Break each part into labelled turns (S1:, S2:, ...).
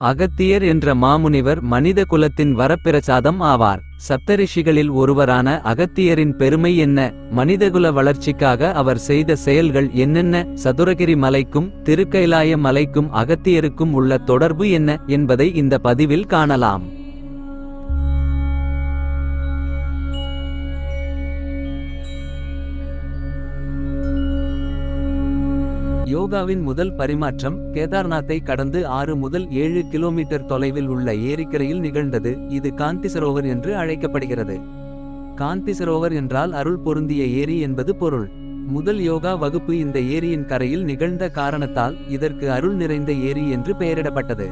S1: அகத்தியர் என்ற மாமுனிவர் மனித குலத்தின் வரப்பிரசாதம் ஆவார். சப்தரிஷிகளில் ஒருவரான அகத்தியரின் பெருமை என்ன? மனிதகுல வளர்ச்சிக்காக அவர் செய்த செயல்கள் என்னென்ன? சதுரகிரி மலைக்கும் திருக்கைலாய மலைக்கும் அகத்தியருக்கும் உள்ள தொடர்பு என்ன? என்பதை இந்த பதிவில் காணலாம். யோகாவின் முதல் பரிமாற்றம் கேதார்நாத்தை கடந்து ஆறு முதல் ஏழு கிலோமீட்டர் தொலைவில் உள்ள ஏரிக்கரையில் நிகழ்ந்தது. இது காந்தி சரோவர் என்று அழைக்கப்படுகிறது. காந்தி சரோவர் என்றால் அருள் பொருந்திய ஏரி என்பது பொருள். முதல் யோகா வகுப்பு இந்த ஏரியின் கரையில் நிகழ்ந்த காரணத்தால் இதற்கு அருள் நிறைந்த ஏரி என்று பெயரிடப்பட்டது.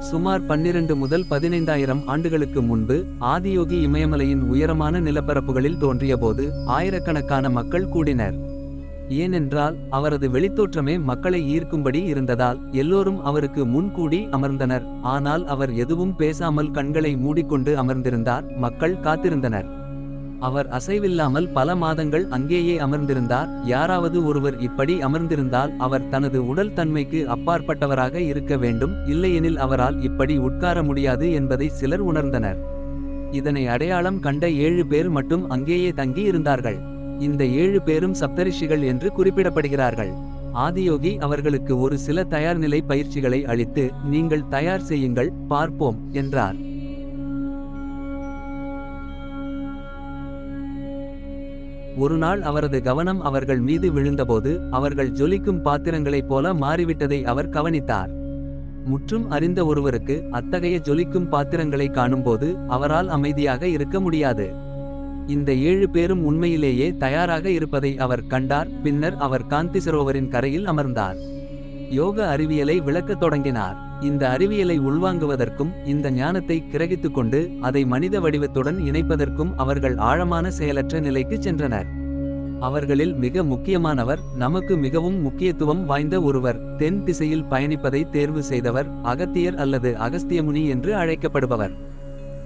S1: சுமார் பன்னிரண்டு முதல் பதினைந்தாயிரம் ஆண்டுகளுக்கு முன்பு ஆதியோகி இமயமலையின் உயரமான நிலப்பரப்புகளில் தோன்றியபோது ஆயிரக்கணக்கான மக்கள் கூடினர். ஏனென்றால் அவரது வெளித்தோற்றமே மக்களை ஈர்க்கும்படி இருந்ததால் எல்லோரும் அவருக்கு முன்கூடி அமர்ந்தனர். ஆனால் அவர் எதுவும் பேசாமல் கண்களை மூடிக்கொண்டு அமர்ந்திருந்தார். மக்கள் காத்திருந்தனர். அவர் அசைவில்லாமல் பல மாதங்கள் அங்கேயே அமர்ந்திருந்தார். யாராவது ஒருவர் இப்படி அமர்ந்திருந்தால் அவர் தனது உடல் தன்மைக்கு அப்பாற்பட்டவராக இருக்க வேண்டும். இல்லையெனில் அவரால் இப்படி உட்கார முடியாது என்பதை சிலர் உணர்ந்தனர். இதனை அடையாளம் கண்ட ஏழு பேர் மட்டும் அங்கேயே தங்கி இருந்தார்கள் இந்த ஏழு பேரும் சப்தரிஷிகள் என்று குறிப்பிடப்படுகிறார்கள். ஆதியோகி அவர்களுக்கு ஒரு சில தயார்நிலை பயிற்சிகளை அளித்து நீங்கள் தயார் செய்யுங்கள் பார்ப்போம் என்றார். ஒருநாள் அவரது கவனம் அவர்கள் மீது விழுந்தபோது அவர்கள் ஜொலிக்கும் பாத்திரங்களைப் போல மாறிவிட்டதை அவர் கவனித்தார். முற்றும் அறிந்த ஒருவருக்கு அத்தகைய ஜொலிக்கும் பாத்திரங்களை காணும்போது அவரால் அமைதியாக இருக்க முடியாது. இந்த ஏழு பேரும் உண்மையிலேயே தயாராக இருப்பதை அவர் கண்டார் பின்னர் அவர் காந்தி சரோவரின் கரையில் அமர்ந்தார். யோக அறிவியலை விளக்கத் தொடங்கினார். இந்த அறிவியலை உள்வாங்குவதற்கும் இந்த ஞானத்தை கிரகித்துக் கொண்டு அதை மனித வடிவத்துடன் இணைப்பதற்கும் அவர்கள் ஆழமான செயலற்ற நிலைக்கு சென்றனர். அவர்களில் மிக முக்கியமானவர் நமக்கு மிகவும் முக்கியத்துவம் வாய்ந்த ஒருவர் தென் திசையில் பயணிப்பதை தேர்வு செய்தவர் அகத்தியர் அல்லது அகஸ்தியமுனி என்று அழைக்கப்படுபவர்.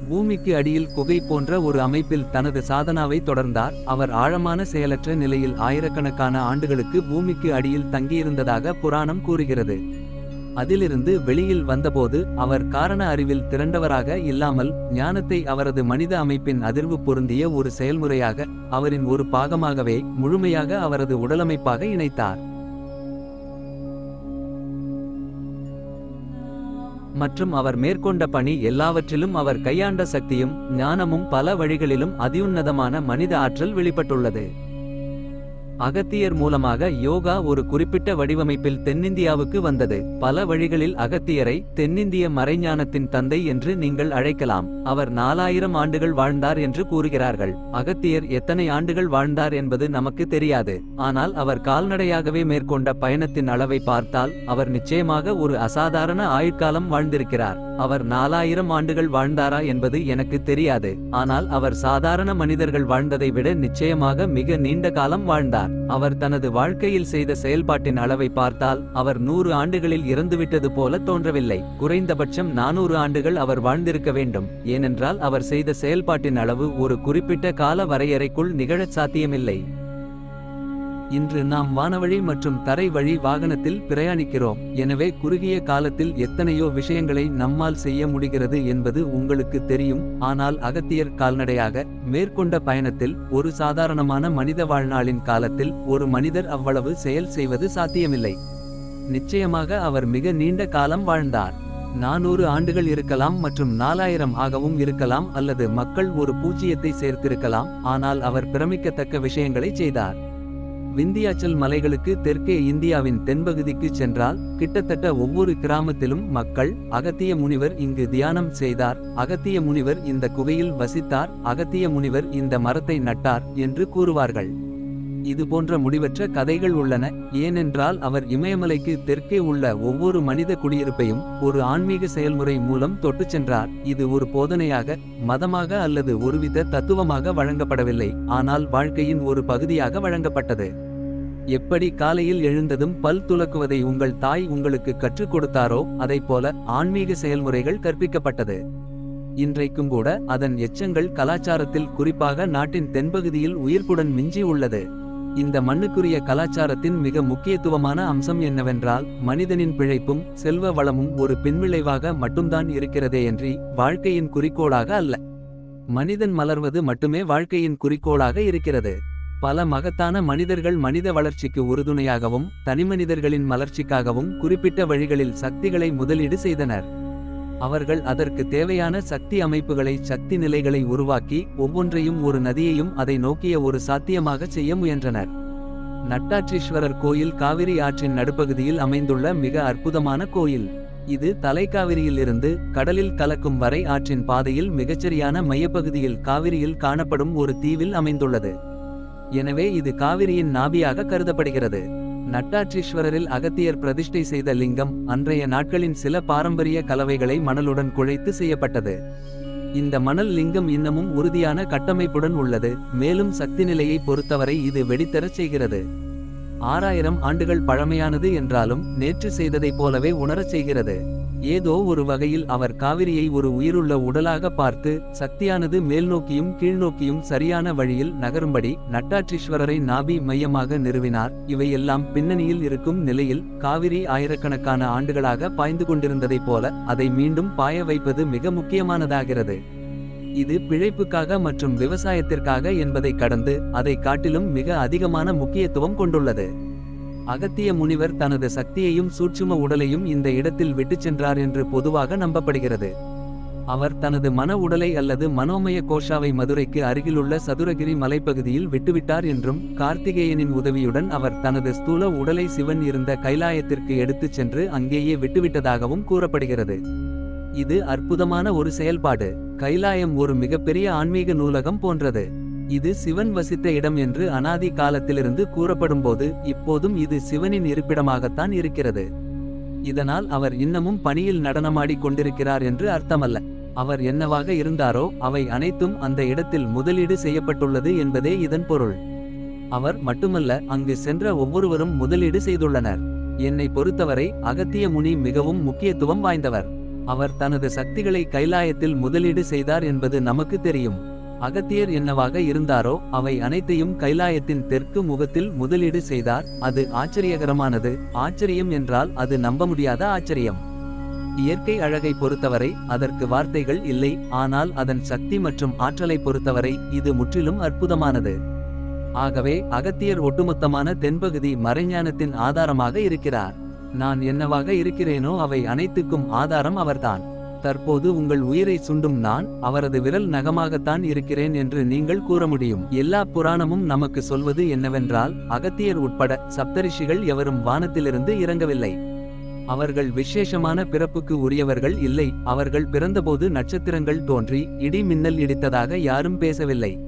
S1: பூமிக்கு அடியில் குகை போன்ற ஒரு அமைப்பில் தனது சாதனாவை தொடர்ந்தார். அவர் ஆழமான செயலற்ற நிலையில் ஆயிரக்கணக்கான ஆண்டுகளுக்கு பூமிக்கு அடியில் தங்கியிருந்ததாக புராணம் கூறுகிறது. அதிலிருந்து வெளியில் வந்தபோது அவர் காரண அறிவில் திரண்டவராக இல்லாமல் ஞானத்தை அவரது மனித அமைப்பின் அதிர்வு பொருந்திய ஒரு செயல்முறையாக அவரின் ஒரு பாகமாகவே முழுமையாக அவரது உடலமைப்பாக இணைத்தார். மற்றும் அவர் மேற்கொண்ட பணி எல்லாவற்றிலும் அவர் கையாண்ட சக்தியும் ஞானமும் பல வழிகளிலும் அதியுன்னதமான மனித ஆற்றல் வெளிப்பட்டுள்ளது. அகத்தியர் மூலமாக யோகா ஒரு குறிப்பிட்ட வடிவமைப்பில் தென்னிந்தியாவுக்கு வந்தது. பல வழிகளில் அகத்தியரை தென்னிந்திய மறைஞானத்தின் தந்தை என்று நீங்கள் அழைக்கலாம். அவர் நாலாயிரம் ஆண்டுகள் வாழ்ந்தார் என்று கூறுகிறார்கள். அகத்தியர் எத்தனை ஆண்டுகள் வாழ்ந்தார் என்பது நமக்கு தெரியாது. ஆனால் அவர் கால்நடையாகவே மேற்கொண்ட பயணத்தின் அளவை பார்த்தால் அவர் நிச்சயமாக ஒரு அசாதாரண ஆயுட்காலம் வாழ்ந்திருக்கிறார். அவர் நாலாயிரம் ஆண்டுகள் வாழ்ந்தாரா என்பது எனக்கு தெரியாது. ஆனால் அவர் சாதாரண மனிதர்கள் வாழ்ந்ததை விட நிச்சயமாக மிக நீண்ட காலம் வாழ்ந்தார். அவர் தனது வாழ்க்கையில் செய்த செயல்பாட்டின் அளவை பார்த்தால் அவர் நூறு ஆண்டுகளில் இறந்துவிட்டது போல தோன்றவில்லை. குறைந்தபட்சம் நானூறு ஆண்டுகள் அவர் வாழ்ந்திருக்க வேண்டும். ஏனென்றால் அவர் செய்த செயல்பாட்டின் அளவு ஒரு குறிப்பிட்ட கால வரையறைக்குள் நிகழச் சாத்தியமில்லை. இன்று நாம் வானவழி மற்றும் தரை வழி வாகனத்தில் பிரயாணிக்கிறோம். எனவே குறுகிய காலத்தில் எத்தனையோ விஷயங்களை நம்மால் செய்ய முடிகிறது என்பது உங்களுக்கு தெரியும். ஆனால் அகத்தியர் கால்நடையாக மேற்கொண்ட பயணத்தில் ஒரு சாதாரணமான மனித வாழ்நாளின் காலத்தில் ஒரு மனிதர் அவ்வளவு செயல் செய்வது சாத்தியமில்லை. நிச்சயமாக அவர் மிக நீண்ட காலம் வாழ்ந்தார். நானூறு ஆண்டுகள் இருக்கலாம் மற்றும் நாலாயிரம் ஆகவும் இருக்கலாம் அல்லது மக்கள் ஒரு பூஜ்ஜியத்தை சேர்த்திருக்கலாம். ஆனால் அவர் பிரமிக்கத்தக்க விஷயங்களை செய்தார். விந்தியாச்சல் மலைகளுக்கு தெற்கே இந்தியாவின் தென்பகுதிக்கு சென்றால் கிட்டத்தட்ட ஒவ்வொரு கிராமத்திலும் மக்கள் அகத்திய முனிவர் இங்கு தியானம் செய்தார். அகத்திய முனிவர் இந்த குகையில் வசித்தார். அகத்திய முனிவர் இந்த மரத்தை நட்டார் என்று கூறுவார்கள். இது போன்ற முடிவற்ற கதைகள் உள்ளன. ஏனென்றால் அவர் இமயமலைக்கு தெற்கே உள்ள ஒவ்வொரு மனித குடியிருப்பையும் ஒரு ஆன்மீக செயல்முறை மூலம் தொட்டு சென்றார். இது ஒரு போதனையாக மதமாக அல்லது ஒருவித தத்துவமாக வழங்கப்படவில்லை. ஆனால் வாழ்க்கையின் ஒரு பகுதியாக வழங்கப்பட்டது. எப்படி காலையில் எழுந்ததும் பல் துலக்குவதை உங்கள் தாய் உங்களுக்கு கற்றுக் கொடுத்தாரோ அதைப்போல ஆன்மீக செயல்முறைகள் கற்பிக்கப்பட்டது. இன்றைக்கும் கூட அதன் எச்சங்கள் கலாச்சாரத்தில் குறிப்பாக நாட்டின் தென்பகுதியில் உயிர்ப்புடன் மிஞ்சி உள்ளது. இந்த மண்ணுக்குரிய கலாச்சாரத்தின் மிக முக்கியத்துவமான அம்சம் என்னவென்றால் மனிதனின் பிழைப்பும் செல்வ வளமும் ஒரு பின்விளைவாக மட்டும்தான் இருக்கிறதேயன்றி வாழ்க்கையின் குறிக்கோளாக அல்ல. மனிதன் மலர்வது மட்டுமே வாழ்க்கையின் குறிக்கோளாக இருக்கிறது. பல மகத்தான மனிதர்கள் மனித வளர்ச்சிக்கு உறுதுணையாகவும் தனிமனிதர்களின் மலர்ச்சிக்காகவும் குறிப்பிட்ட வழிகளில் சக்திகளை முதலீடு செய்தனர். அவர்கள் அதற்கு தேவையான சக்தி அமைப்புகளை சக்தி நிலைகளை உருவாக்கி ஒவ்வொன்றையும் ஒரு நதியையும் அதை நோக்கிய ஒரு சாத்தியமாக செய்ய முயன்றனர். நட்டாற்றீஸ்வரர் கோயில் காவிரி ஆற்றின் நடுப்பகுதியில் அமைந்துள்ள மிக அற்புதமான கோயில். இது தலைக்காவிரியிலிருந்து கடலில் கலக்கும் வரை ஆற்றின் பாதையில் மிகச்சரியான மையப்பகுதியில் காவிரியில் காணப்படும் ஒரு தீவில் அமைந்துள்ளது. எனவே இது காவிரியின் நாபியாக கருதப்படுகிறது. நட்டாற்றீஸ்வரரில் அகத்தியர் பிரதிஷ்டை செய்த லிங்கம் அன்றைய நாட்களின் சில பாரம்பரிய கலவைகளை மணலுடன் குழைத்து செய்யப்பட்டது. இந்த மணல் லிங்கம் இன்னமும் உறுதியான கட்டமைப்புடன் உள்ளது மேலும் சக்தி நிலையை பொறுத்தவரை இது வெடித்தரச் செய்கிறது. ஆறாயிரம் ஆண்டுகள் பழமையானது என்றாலும் நேற்று செய்ததைப் போலவே உணரச் செய்கிறது. ஏதோ ஒரு வகையில் அவர் காவிரியை ஒரு உயிருள்ள உடலாக பார்த்து சக்தியானது மேல்நோக்கியும் கீழ்நோக்கியும் சரியான வழியில் நகரும்படி நட்டாற்றீஸ்வரரை நாபி மையமாக நிறுவினார். இவையெல்லாம் பின்னணியில் இருக்கும் நிலையில் காவிரி ஆயிரக்கணக்கான ஆண்டுகளாக பாய்ந்து கொண்டிருந்ததைப் போல அதை மீண்டும் பாய வைப்பது மிக முக்கியமானதாகிறது. இது பிழைப்புக்காக மற்றும் விவசாயத்திற்காக என்பதை கடந்து அதை காட்டிலும் மிக அதிகமான முக்கியத்துவம் கொண்டுள்ளது. அகத்திய முனிவர் தனது சக்தியையும் சூட்சும உடலையும் இந்த இடத்தில் விட்டுச் சென்றார் என்று பொதுவாக நம்பப்படுகிறது. அவர் தனது மன உடலை அல்லது மனோமய கோஷாவை மதுரைக்கு அருகிலுள்ள சதுரகிரி மலைப்பகுதியில் விட்டுவிட்டார் என்றும் கார்த்திகேயனின் உதவியுடன் அவர் தனது ஸ்தூல உடலை சிவன் இருந்த கைலாயத்திற்கு எடுத்துச் சென்று அங்கேயே விட்டுவிட்டதாகவும் கூறப்படுகிறது. இது அற்புதமான ஒரு செயல்பாடு. கைலாயம் ஒரு மிகப்பெரிய ஆன்மீக நூலகம் போன்றது. இது சிவன் வசித்த இடம் என்று அனாதி காலத்திலிருந்து கூறப்படும்போது இப்போதும் இது சிவனின் இருப்பிடமாகத்தான் இருக்கிறது. இதனால் அவர் இன்னமும் பணியில் நடனமாடி கொண்டிருக்கிறார் என்று அர்த்தமல்ல. அவர் என்னவாக இருந்தாரோ அவை அனைத்தும் அந்த இடத்தில் முதலீடு செய்யப்பட்டுள்ளது என்பதே இதன் பொருள். அவர் மட்டுமல்ல அங்கு சென்ற ஒவ்வொருவரும் முதலீடு செய்துள்ளனர். என்னை பொறுத்தவரை அகத்திய முனி மிகவும் முக்கியத்துவம் வாய்ந்தவர். அவர் தனது சக்திகளை கைலாயத்தில் முதலீடு செய்தார் என்பது நமக்கு தெரியும். அகத்தியர் என்னவாக இருந்தாரோ அவை அனைத்தையும் கைலாயத்தின் தெற்கு முகத்தில் முதலீடு செய்தார். அது ஆச்சரியகரமானது. ஆச்சரியம் என்றால் அது நம்ப முடியாத ஆச்சரியம். இயற்கை அழகை பொறுத்தவரை அதற்கு வார்த்தைகள் இல்லை. ஆனால் அதன் சக்தி மற்றும் ஆற்றலை பொறுத்தவரை இது முற்றிலும் அற்புதமானது. ஆகவே அகத்தியர் ஒட்டுமொத்தமான தென்பகுதி மறைஞானத்தின் ஆதாரமாக இருக்கிறார். நான் என்னவாக இருக்கிறேனோ அவை அனைத்துக்கும் ஆதாரம் அவர்தான். தற்போது உங்கள் உயிரை சுண்டும் நான் அவரது விரல் நகமாகத்தான் இருக்கிறேன் என்று நீங்கள் கூற முடியும். எல்லா புராணமும் நமக்கு சொல்வது என்னவென்றால் அகத்தியர் உட்பட சப்தரிஷிகள் எவரும் வானத்திலிருந்து இறங்கவில்லை. அவர்கள் விசேஷமான பிறப்புக்கு உரியவர்கள் இல்லை. அவர்கள் பிறந்தபோது நட்சத்திரங்கள் தோன்றி இடி மின்னல் இடித்ததாக யாரும் பேசவில்லை.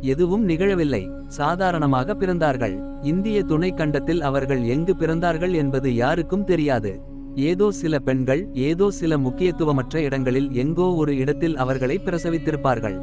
S1: எதுவும் நிகழவில்லை. சாதாரணமாக பிறந்தார்கள். இந்திய துணை கண்டத்தில் அவர்கள் எங்கு பிறந்தார்கள் என்பது யாருக்கும் தெரியாது. ஏதோ சில பெண்கள் ஏதோ சில முக்கியத்துவமற்ற இடங்களில் எங்கோ ஒரு இடத்தில் அவர்களை பிரசவித்திருப்பார்கள்.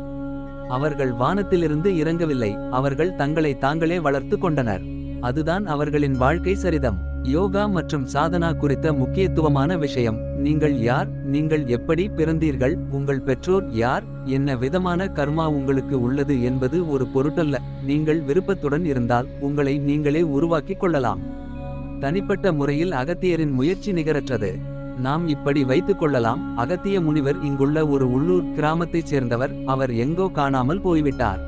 S1: அவர்கள் வானத்திலிருந்து இறங்கவில்லை அவர்கள் தங்களை தாங்களே வளர்த்து கொண்டனர். அதுதான் அவர்களின் வாழ்க்கை சரிதம். யோகா மற்றும் சாதனா குறித்த முக்கியத்துவமான விஷயம் நீங்கள் யார் நீங்கள் எப்படி பிறந்தீர்கள் உங்கள் பெற்றோர் யார் என்ன விதமான கர்மா உங்களுக்கு உள்ளது என்பது ஒரு பொருட்டல்ல. நீங்கள் விருப்பத்துடன் இருந்தால் உங்களை நீங்களே உருவாக்கிக் கொள்ளலாம். தனிப்பட்ட முறையில் அகத்தியரின் முயற்சி நிகரற்றது. நாம் இப்படி வைத்துக் கொள்ளலாம். அகத்திய முனிவர் இங்குள்ள ஒரு உள்ளூர் கிராமத்தைச் சேர்ந்தவர். அவர் எங்கோ காணாமல் போய்விட்டார்.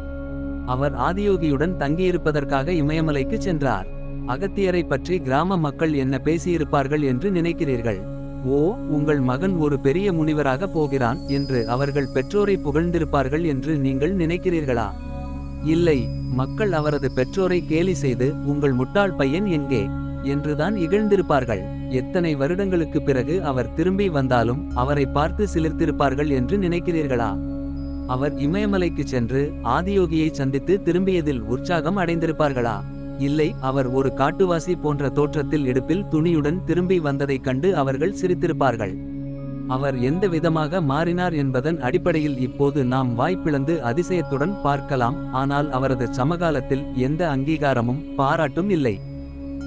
S1: அவர் ஆதியோகியுடன் தங்கியிருப்பதற்காக இமயமலைக்கு சென்றார். அகத்தியரை பற்றி கிராம மக்கள் என்ன பேசியிருப்பார்கள் என்று நினைக்கிறீர்கள்? ஓ உங்கள் மகன் ஒரு பெரிய முனிவராக போகிறான் என்று அவர்கள் பெற்றோரை புகழ்ந்திருப்பார்கள் என்று நீங்கள் நினைக்கிறீர்களா? இல்லை மக்கள் அவரது பெற்றோரை கேலி செய்து உங்கள் முட்டாள் பையன் எங்கே? என்றுதான் இகழ்ந்திருப்பார்கள். எத்தனை வருடங்களுக்கு பிறகு அவர் திரும்பி வந்தாலும் அவரை பார்த்து சிலிர்த்திருப்பார்கள் என்று நினைக்கிறீர்களா? அவர் இமயமலைக்கு சென்று ஆதியோகியை சந்தித்து திரும்பியதில் உற்சாகம் அடைந்திருப்பார்களா? இல்லை அவர் ஒரு காட்டுவாசி போன்ற தோற்றத்தில் இடுப்பில் துணியுடன் திரும்பி வந்ததைக் கண்டு அவர்கள் சிரித்திருப்பார்கள். அவர் எந்த விதமாக மாறினார் என்பதன் அடிப்படையில் இப்போது நாம் வாய்ப்பிழந்து அதிசயத்துடன் பார்க்கலாம். ஆனால் அவரது சமகாலத்தில் எந்த அங்கீகாரமும் பாராட்டும் இல்லை.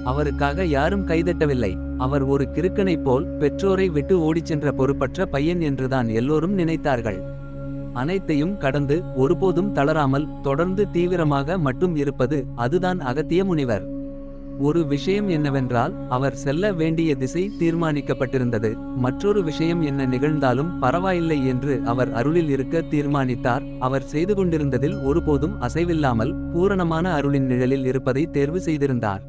S1: அவருக்காக யாரும் கைதட்டவில்லை. அவர் ஒரு கிறுக்கனைப் போல் பெற்றோரை விட்டு ஓடிச் சென்ற பொறுப்பற்ற பையன் என்றுதான் எல்லோரும் நினைத்தார்கள். அனைத்தையும் கடந்து ஒருபோதும் தளராமல் தொடர்ந்து தீவிரமாக மட்டும் இருப்பது அதுதான் அகத்திய முனிவர். ஒரு விஷயம் என்னவென்றால் அவர் செல்ல வேண்டிய திசை தீர்மானிக்கப்பட்டிருந்தது. மற்றொரு விஷயம் என்ன நிகழ்ந்தாலும் பரவாயில்லை என்று அவர் அருளில் இருக்க தீர்மானித்தார். அவர் செய்து கொண்டிருந்ததில் ஒருபோதும் அசைவில்லாமல் பூரணமான அருளின் நிழலில் இருப்பதை தேர்வு செய்திருந்தார்.